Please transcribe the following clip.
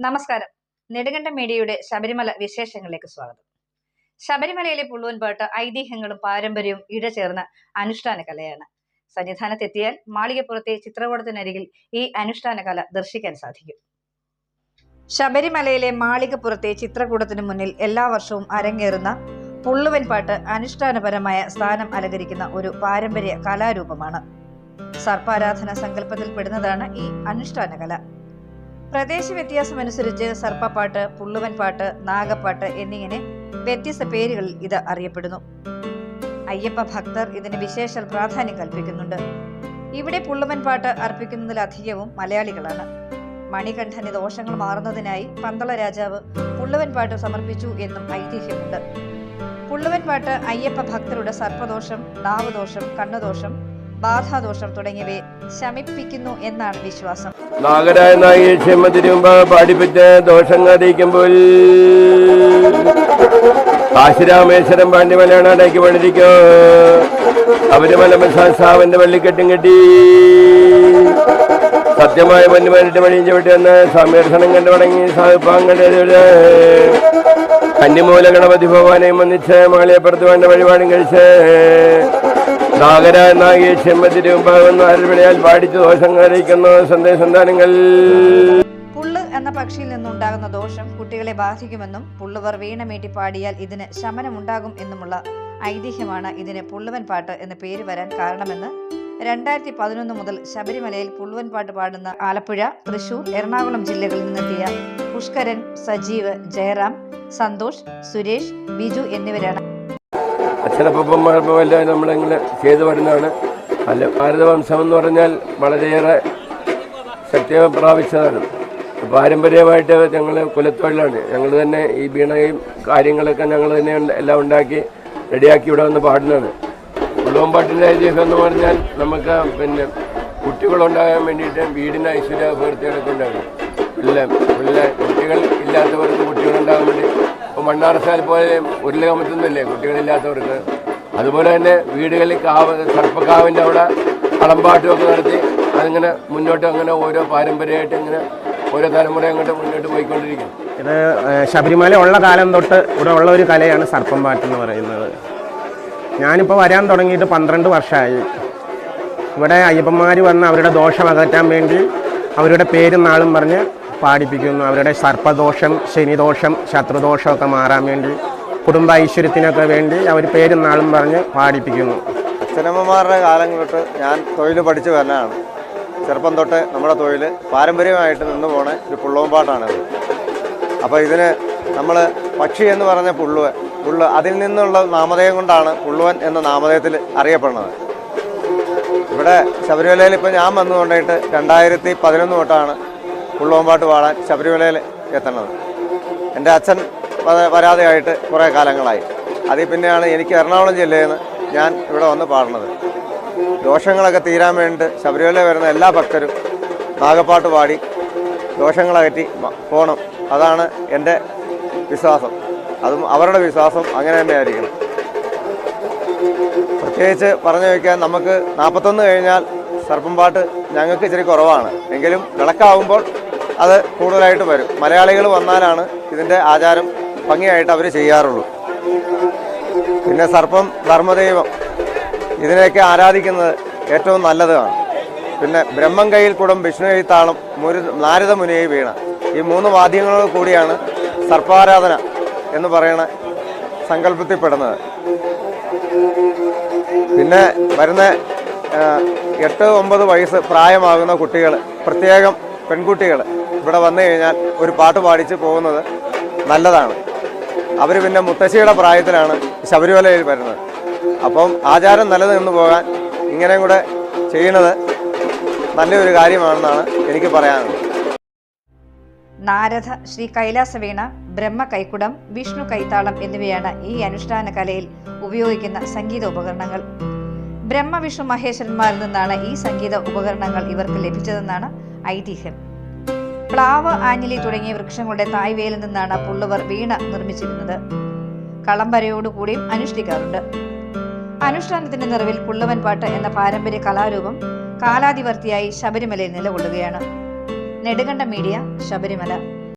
നമസ്കാരം. നെടുങ്കണ്ടം മീഡിയയുടെ ശബരിമല വിശേഷങ്ങളിലേക്ക് സ്വാഗതം. ശബരിമലയിലെ പുള്ളുവൻപാട്ട് ഐതിഹ്യങ്ങളും പാരമ്പര്യവും ഇഴചേർന്ന അനുഷ്ഠാന കലയാണ്. സന്നിധാനത്തെത്തിയാൽ മാളികപ്പുറത്തെ ചിത്രകൂടത്തിനരികിൽ ഈ അനുഷ്ഠാന കല ദർശിക്കാൻ സാധിക്കും. ശബരിമലയിലെ മാളികപ്പുറത്തെ ചിത്രകൂടത്തിനു മുന്നിൽ എല്ലാ വർഷവും അരങ്ങേറുന്ന പുള്ളുവൻപാട്ട് അനുഷ്ഠാനപരമായ സ്ഥാനം അലങ്കരിക്കുന്ന ഒരു പാരമ്പര്യ കലാരൂപമാണ്. സർപ്പാരാധന സങ്കല്പത്തിൽപ്പെടുന്നതാണ് ഈ അനുഷ്ഠാന കല. പ്രദേശ വ്യത്യാസമനുസരിച്ച് സർപ്പപ്പാട്ട് പുള്ളുവൻ പാട്ട് നാഗപ്പാട്ട് എന്നിങ്ങനെ വ്യത്യസ്ത പേരുകളിൽ ഇത് അറിയപ്പെടുന്നു. അയ്യപ്പ ഭക്തർ ഇതിന് വിശേഷ പ്രാധാന്യം കൽപ്പിക്കുന്നുണ്ട്. ഇവിടെ പുള്ളുവൻ പാട്ട് അർപ്പിക്കുന്നതിലധികവും മലയാളികളാണ്. മണികണ്ഠന് ദോഷങ്ങൾ മാറുന്നതിനായി പന്തള രാജാവ് പുള്ളുവൻ പാട്ട് സമർപ്പിച്ചു എന്നും ഐതിഹ്യമുണ്ട്. പുള്ളുവൻ പാട്ട് അയ്യപ്പ ഭക്തരുടെ സർപ്പദോഷം നാവദോഷം കണ്ണുദോഷം ബാധാദോഷം തുടങ്ങിയവയെ ശമിപ്പിക്കുന്നു എന്നാണ് വിശ്വാസം. നാഗരായ നായി ക്ഷമതിരുമ്പ പാടിപ്പറ്റ ദോഷങ്ങൾ അറിയിക്കുമ്പോൾ കാശിരാമേശ്വരം പാണ്ഡ്യമലയാണ് അടയ്ക്ക് പണിരിക്കോ അവർ സാവന്റെ വള്ളിക്കെട്ടും കെട്ടി സത്യമായ പന്നിമാരിട്ട് വഴിയും ചവിട്ടി വന്ന് സമീർഷണം കണ്ടു മടങ്ങി സാഹിപ്പാങ്കണ്ട് കന്നിമൂല ഗണപതി ഭഗവാനെയും വന്നിച്ച് മാളിയപ്പുറത്ത് വേണ്ട വഴിപാടും കഴിച്ച് നാഗര നാഗേ ചെമ്മതിരുമ്പാകുന്ന അരവിളയാൽ പാടിച്ചു ദോഷങ്ങൾ അറിയിക്കുന്നു സന്ദേശന്താനങ്ങൾ പുള്ള് എന്ന പക്ഷിയിൽ നിന്നുണ്ടാകുന്ന ദോഷം കുട്ടികളെ ബാധിക്കുമെന്നും പുള്ളുവർ വീണമേറ്റി പാടിയാൽ ഇതിന് ശമനമുണ്ടാകും എന്നുമുള്ള ഐതിഹ്യമാണ് ഇതിന് പുള്ളുവൻ പാട്ട് എന്ന പേര് വരാൻ കാരണമെന്ന്. രണ്ടായിരത്തി പതിനൊന്ന് മുതൽ ശബരിമലയിൽ പുള്ളുവൻ പാട്ട് പാടുന്ന ആലപ്പുഴ തൃശൂർ എറണാകുളം ജില്ലകളിൽ നിന്നെത്തിയ പുഷ്കരൻ സജീവ് ജയറാം സന്തോഷ് സുരേഷ് ബിജു എന്നിവരാണ്. അച്ഛനപ്പന്മാർക്കും എല്ലാം നമ്മളിങ്ങനെ ചെയ്തു വരുന്നതാണ്. അല്ല ഭാരതവംശം എന്ന് പറഞ്ഞാൽ വളരെയേറെ ശക്തി പ്രാപിച്ചതാണ്. പാരമ്പര്യമായിട്ട് ഞങ്ങൾ കുലത്തൊഴിലാണ്. ഞങ്ങൾ തന്നെ ഈ വീണയും കാര്യങ്ങളൊക്കെ ഞങ്ങൾ തന്നെ എല്ലാം ഉണ്ടാക്കി റെഡിയാക്കി ഇവിടെ വന്ന് പാടുന്നതാണ് കുടുംബം പാട്ടിന്റെ ഐതിഹ്യം എന്ന് പറഞ്ഞാൽ നമുക്ക് പിന്നെ കുട്ടികളുണ്ടാകാൻ വേണ്ടിയിട്ട് വീടിന് ഐശ്വര്യ ഉണ്ടാകും. പിള്ളേ കുട്ടികൾ ഇല്ലാത്തവർക്ക് കുട്ടികളുണ്ടാകാൻ വേണ്ടി ഇപ്പോൾ മണ്ണാറസാൽ പോലെ ഉരുള കമത്തുന്നില്ലേ കുട്ടികളില്ലാത്തവർക്ക്? അതുപോലെ തന്നെ വീടുകളിൽ കാവ് സർപ്പക്കാവിന്റെ അവിടെ കളമ്പാട്ടുമൊക്കെ നടത്തി അതിങ്ങനെ മുന്നോട്ട് അങ്ങനെ ഓരോ പാരമ്പര്യമായിട്ട് ഇങ്ങനെ ഓരോ തലമുറ അങ്ങോട്ട് മുന്നോട്ട് പോയിക്കൊണ്ടിരിക്കും ഇത് ശബരിമല ഉള്ള കാലം തൊട്ട് ഇവിടെ ഉള്ള ഒരു കലയാണ് സർപ്പം പാട്ട് എന്ന് പറയുന്നത്. ഞാനിപ്പോൾ വരാൻ തുടങ്ങിയിട്ട് പന്ത്രണ്ട് വർഷമായി. ഇവിടെ അയ്യപ്പന്മാർ വന്ന് അവരുടെ ദോഷം അകറ്റാൻ വേണ്ടി അവരുടെ പേരും നാളും പറഞ്ഞ് പാടിപ്പിക്കുന്നു. അവരുടെ സർപ്പദോഷം ശനിദോഷം ശത്രുദോഷമൊക്കെ മാറാൻ വേണ്ടി കുടുംബ ഐശ്വര്യത്തിനൊക്കെ വേണ്ടി അവർ പേരും നാളും പറഞ്ഞ് പാടിപ്പിക്കുന്നു. അച്ഛനമ്മമാരുടെ കാലം തൊട്ട് ഞാൻ തൊഴിൽ പഠിച്ചു വരാനാണ് ചെറുപ്പം തൊട്ട് നമ്മുടെ തൊഴിൽ പാരമ്പര്യമായിട്ട് നിന്ന് പോണ ഒരു പുള്ളവും പാട്ടാണത് അപ്പോൾ ഇതിന് നമ്മൾ പക്ഷി എന്ന് പറഞ്ഞ പുള്ളുവൻ പുള്ളു അതിൽ നിന്നുള്ള നാമധേയം കൊണ്ടാണ് പുള്ളുവൻ എന്ന നാമധേയത്തിൽ അറിയപ്പെടുന്നത്. ഇവിടെ ശബരിമലയിൽ ഇപ്പോൾ ഞാൻ വന്നുകൊണ്ടായിട്ട് രണ്ടായിരത്തി പതിനൊന്ന് തൊട്ടാണ് പുള്ളുവമ്പാട്ട് പാടാൻ ശബരിമലയിൽ എത്തണത് എന്റെ അച്ഛൻ വരാതെയായിട്ട് കുറേ കാലങ്ങളായി. അതിൽ പിന്നെയാണ് എനിക്ക് എറണാകുളം ജില്ലയിൽ നിന്ന് ഞാൻ ഇവിടെ വന്ന് പാടുന്നത്. ദോഷങ്ങളൊക്കെ തീരാൻ വേണ്ടിയിട്ട് ശബരിമല വരുന്ന എല്ലാ ഭക്തരും നാഗപ്പാട്ട് പാടി ദോഷങ്ങളകറ്റി പോകണം അതാണ് എന്റെ വിശ്വാസം. അതും അവരുടെ വിശ്വാസം അങ്ങനെ തന്നെ ആയിരിക്കണം. പ്രത്യേകിച്ച് പറഞ്ഞു വയ്ക്കാൻ നമുക്ക് നാൽപ്പത്തൊന്ന് കഴിഞ്ഞാൽ സർപ്പം പാട്ട് ഞങ്ങൾക്ക് ഇച്ചിരി കുറവാണ്. എങ്കിലും വിളക്കാവുമ്പോൾ അത് കൂടുതലായിട്ട് വരും. മലയാളികൾ വന്നാലാണ് ഇതിന്റെ ആചാരം ഭംഗിയായിട്ട് അവർ ചെയ്യാറുള്ളൂ. പിന്നെ സർപ്പം ധർമ്മദൈവം ഇതിനെയൊക്കെ ആരാധിക്കുന്നത് ഏറ്റവും നല്ലതാണ്. പിന്നെ ബ്രഹ്മം കയ്യിൽ കുടം വിഷ്ണു കൈത്താളം മുരു നാരദ മുനിയെ വീണ. ഈ മൂന്ന് വാദ്യങ്ങളോട് കൂടിയാണ് സർപ്പാരാധന എന്ന് പറയുന്ന സങ്കല്പത്തിൽപ്പെടുന്നത്. പിന്നെ വരുന്ന എട്ട് ഒമ്പത് വയസ്സ് പ്രായമാകുന്ന കുട്ടികൾ പ്രത്യേകം പെൺകുട്ടികൾ ഇവിടെ വന്നു കഴിഞ്ഞാൽ ഒരു പാട്ട് പാടിച്ച് പോകുന്നത് നല്ലതാണ്. അവർ പിന്നെ മുത്തശ്ശിയുടെ പ്രായത്തിലാണ് ശബരിമലയിൽ വരുന്നത്. അപ്പം ആചാരം നിലനിന്ന് പോകാൻ ഇങ്ങനെയും കൂടെ ചെയ്യുന്നത് നല്ലൊരു കാര്യമാണെന്നാണ് എനിക്ക് പറയാനുള്ളത്. നാരദ ശ്രീ കൈലാസവീണ ബ്രഹ്മ കൈക്കുടം വിഷ്ണു കൈത്താളം എന്നിവയാണ് ഈ അനുഷ്ഠാന കലയിൽ ഉപയോഗിക്കുന്ന സംഗീത ഉപകരണങ്ങൾ. ബ്രഹ്മ വിഷ്ണു മഹേശ്വരന്മാരിൽ നിന്നാണ് ഈ സംഗീത ഉപകരണങ്ങൾ ഇവർക്ക് ലഭിച്ചതെന്നാണ് ഐതിഹ്യം. പ്ലാവ് ആഞ്ഞിലി തുടങ്ങിയ വൃക്ഷങ്ങളുടെ തായ്വേലിൽ നിന്നാണ് പുള്ളുവർ വീണ നിർമ്മിച്ചിരുന്നത്. കളംപരയോടുകൂടിയും അനുഷ്ഠിക്കാറുണ്ട്. അനുഷ്ഠാനത്തിന്റെ നിറവിൽ പുള്ളവൻ പാട്ട് എന്ന പാരമ്പര്യ കലാരൂപം കാലാതിവർത്തിയായി ശബരിമലയിൽ നിലകൊള്ളുകയാണ്. നെടുകണ്ട മീഡിയ ശബരിമല.